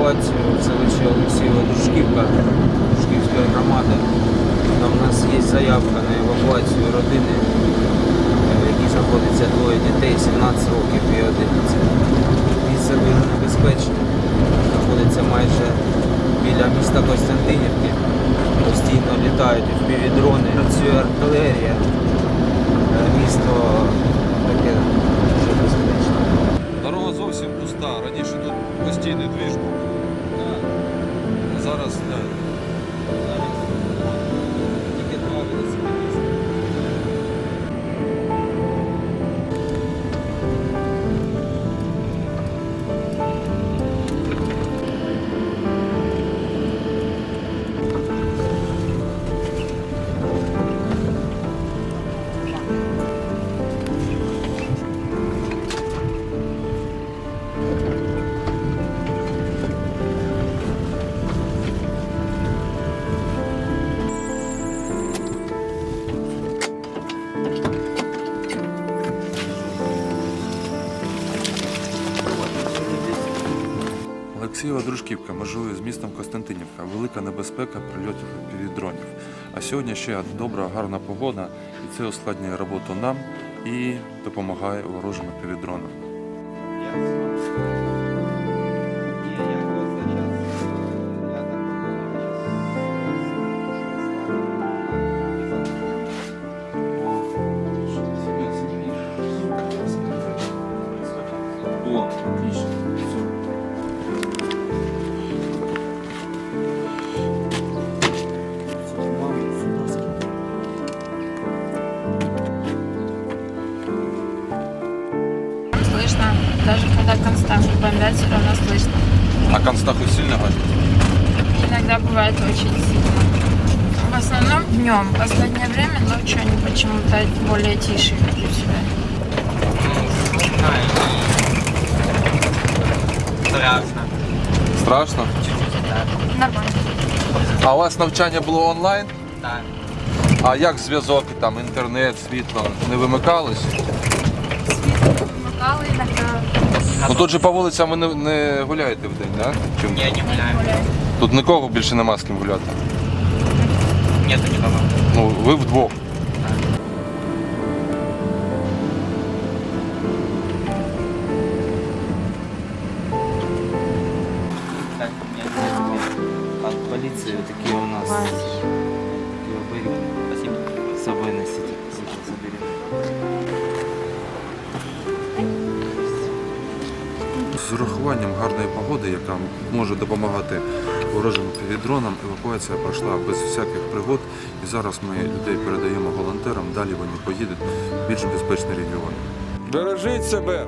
евакуацію в селищі Олексієва Дружківка, Дружківської громади. Там у нас є заявка на евакуацію родини, е, в якій знаходиться двоє дітей, 17 років і 11. Місце дуже небезпечне, знаходиться майже біля міста Костянтинівки. Постійно літають впівдрони, працює артилерія. Е, Місто зовсім пуста. Раніше тут постійний двіж був. А Зараз Олексієва Дружківка межує з містом Костянтинівка. Велика небезпека прильотів від дронів. А сьогодні ще добра, гарна погода, і це ускладнює роботу нам і допомагає ворожим півдронам. О, Слышно. Даже когда константу бомбят, все равно слышно. А Констаху сильно гадить? Иногда бывает очень сильно. В основном днем. В последнее время ночью они почему-то более тише ведут себя. Страшно. Страшно? Нормально. А у вас навчання було онлайн? Так. А як зв'язок, там інтернет, світло не вимикались? Вокалы иногда Ну тут же по вулицям ви не, не гуляєте в день, так? Да? Чим? Я не гуляю. гуляют. Тут нікого більше нема з ким гуляти. Нету никого. Ну, ви вдвох. От полиции такие у нас. Спасибо. С собой З урахуванням гарної погоди, яка може допомагати ворожим півдронам, евакуація пройшла без всяких пригод. І зараз ми людей передаємо волонтерам. Далі вони поїдуть в більш безпечні регіони. Бережіть себе,